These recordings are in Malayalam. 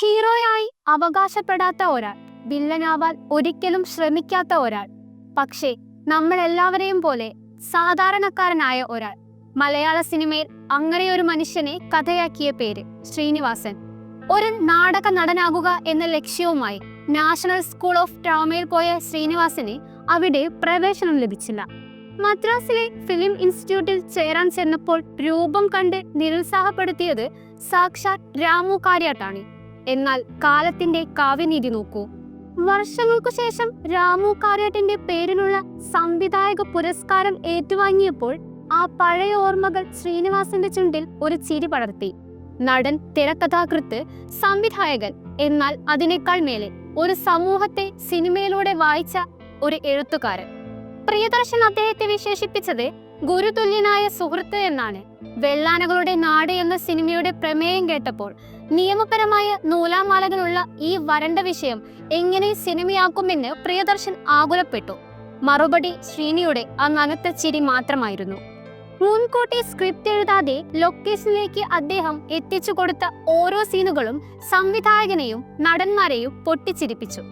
ഹീറോയായി അവകാശപ്പെടാത്ത ഒരാൾ വില്ലനാവാൻ ഒരിക്കലും ശ്രമിക്കാത്ത ഒരാൾ പക്ഷേ നമ്മൾ എല്ലാവരെയും പോലെ സാധാരണക്കാരനായ ഒരാൾ. മലയാള സിനിമയിൽ അങ്ങനെ ഒരു മനുഷ്യനെ കഥയാക്കിയ പേര് ശ്രീനിവാസൻ. ഒരു നാടക നടനാകുക എന്ന ലക്ഷ്യവുമായി നാഷണൽ സ്കൂൾ ഓഫ് ഡ്രാമയിൽ പോയ ശ്രീനിവാസന് അവിടെ പ്രവേശനം ലഭിച്ചില്ല. മദ്രാസിലെ ഫിലിം ഇൻസ്റ്റിറ്റ്യൂട്ടിൽ ചേരാൻ ചെന്നപ്പോൾ രൂപം കണ്ട് നിരുത്സാഹപ്പെടുത്തിയത് സാക്ഷാത് രാമു കാര്യാട്ടാണ്. എന്നാൽ കാലത്തിന്റെ കാവ്യനീതി നോക്കൂ. വർഷങ്ങൾക്കു ശേഷം രാമു കാര്യാട്ടിന്റെ പേരിലുള്ള സംവിധായക പുരസ്കാരം ഏറ്റുവാങ്ങിയപ്പോൾ ആ പഴയ ഓർമ്മകൾ ശ്രീനിവാസന്റെ ചുണ്ടിൽ ഒരു ചിരി പടർത്തി. നടൻ തിരക്കഥാകൃത്ത് സംവിധായകൻ എന്നാൽ അതിനേക്കാൾ മേലെ ഒരു സമൂഹത്തെ സിനിമയിലൂടെ വായിച്ച ഒരു എഴുത്തുകാരൻ. പ്രിയദർശൻ അദ്ദേഹത്തെ വിശേഷിപ്പിച്ചത് ഗുരുതുല്യനായ സുഹൃത്ത് എന്നാണ്. വെള്ളാനകളുടെ നാട് എന്ന സിനിമയുടെ പ്രമേയം കേട്ടപ്പോൾ നിയമപരമായ നൂലാമാലകളുള്ള ഈ വരണ്ട വിഷയം എങ്ങനെ സിനിമയാക്കുമെന്ന് പ്രിയദർശൻ ആകുലപ്പെട്ടു. മറുപടി ശ്രീനിയുടെ ആ നനത്ത ചിരി മാത്രമായിരുന്നു. മുൻകൂട്ടി സ്ക്രിപ്റ്റ് എഴുതാതെ ലൊക്കേഷനിലേക്ക് അദ്ദേഹം എത്തിച്ചു കൊടുത്ത ഓരോ സീനുകളും സംവിധായകനെയും നടന്മാരെയും പൊട്ടിച്ചിരിപ്പിച്ചു.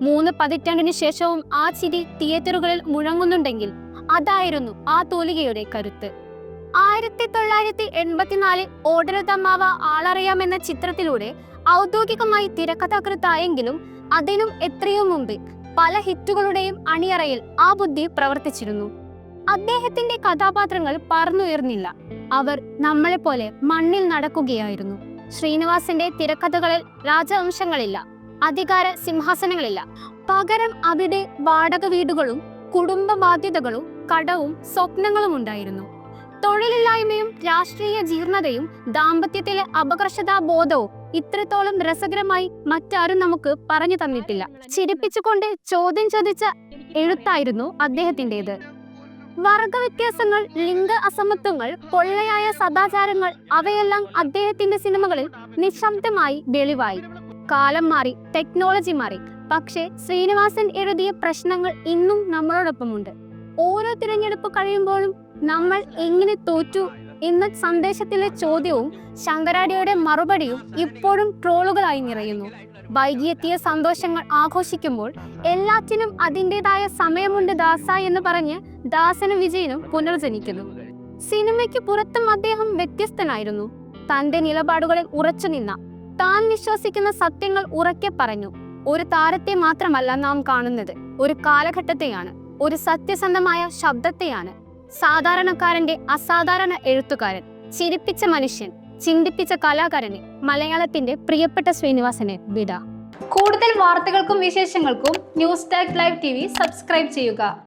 മൂന്ന് പതിറ്റാണ്ടിന് ശേഷവും ആ ചിരി തിയേറ്ററുകളിൽ മുഴങ്ങുന്നുണ്ടെങ്കിൽ അതായിരുന്നു ആ തോലികയുടെ കരുത്ത്. ആയിരത്തി തൊള്ളായിരത്തി എൺപത്തിനാലിൽ ഓടരുതമ്മാവ ആളറിയാം എന്ന ചിത്രത്തിലൂടെ ഔദ്യോഗികമായി തിരക്കഥാകൃത്തായെങ്കിലും അതിനും എത്രയോ മുമ്പ് പല ഹിറ്റുകളുടെയും അണിയറയിൽ ആ ബുദ്ധി പ്രവർത്തിച്ചിരുന്നു. അദ്ദേഹത്തിന്റെ കഥാപാത്രങ്ങൾ പറന്നുയർന്നില്ല. അവർ നമ്മളെപ്പോലെ മണ്ണിൽ നടക്കുകയായിരുന്നു. ശ്രീനിവാസന്റെ തിരക്കഥകളിൽ രാജവംശങ്ങളില്ല അധികാര സിംഹാസനങ്ങളില്ല. പകരം അവിടെ വാടക വീടുകളും കുടുംബ ബാധ്യതകളും കടവും സ്വപ്നങ്ങളും ഉണ്ടായിരുന്നു തൊഴിലില്ലായ്മയും രാഷ്ട്രീയ ജീർണതയും ദാമ്പത്യത്തിലെ അപകർഷതാ ബോധവും ഇത്രത്തോളം രസകരമായി മറ്റാരും നമുക്ക് പറഞ്ഞു തന്നിട്ടില്ല. ചിരിപ്പിച്ചുകൊണ്ട് ചോദ്യം ചോദിച്ച എഴുത്തായിരുന്നു അദ്ദേഹത്തിന്റെത്. വർഗവ്യത്യാസങ്ങൾ ലിംഗ അസമത്വങ്ങൾ കൊള്ളയായ സദാചാരങ്ങൾ അവയെല്ലാം അദ്ദേഹത്തിന്റെ സിനിമകളിൽ നിശബ്ദമായി വെളിവായി. കാലം മാറി ടെക്നോളജി മാറി. പക്ഷേ ശ്രീനിവാസൻ എഴുതിയ പ്രശ്നങ്ങൾ ഇന്നും നമ്മളോടൊപ്പമുണ്ട്. ഓരോ തിരഞ്ഞെടുപ്പ് കഴിയുമ്പോഴും നമ്മൾ എങ്ങനെ തോറ്റു എന്ന സന്ദേശത്തിലെ ചോദ്യവും ശങ്കരാടിയുടെ മറുപടിയും ഇപ്പോഴും ട്രോളുകളായി നിറയുന്നു. വൈകിയെത്തിയ സന്തോഷങ്ങൾ ആഘോഷിക്കുമ്പോൾ എല്ലാറ്റിനും അതിന്റെതായ സമയമുണ്ട് ദാസ എന്ന് പറഞ്ഞ് ദാസനും വിജയനും പുനർജനിക്കുന്നു. സിനിമയ്ക്ക് പുറത്തും അദ്ദേഹം വ്യത്യസ്തനായിരുന്നു. തന്റെ നിലപാടുകളിൽ ഉറച്ചു നിന്ന താൻ വിശ്വസിക്കുന്ന സത്യങ്ങൾ ഉറക്കെ പറഞ്ഞു. ഒരു താരത്തെ മാത്രമല്ല നാം കാണുന്നത്. ഒരു കാലഘട്ടത്തെയാണ്. ഒരു സത്യസന്ധമായ ശബ്ദത്തെയാണ്. സാധാരണക്കാരന്റെ അസാധാരണ എഴുത്തുകാരൻ ചിരിപ്പിച്ച മനുഷ്യൻ ചിന്തിപ്പിച്ച കലാകാരനെ മലയാളത്തിന്റെ പ്രിയപ്പെട്ട ശ്രീനിവാസനെ വിട. കൂടുതൽ വാർത്തകൾക്കും വിശേഷങ്ങൾക്കും news tag live T subscribe ചെയ്യുക.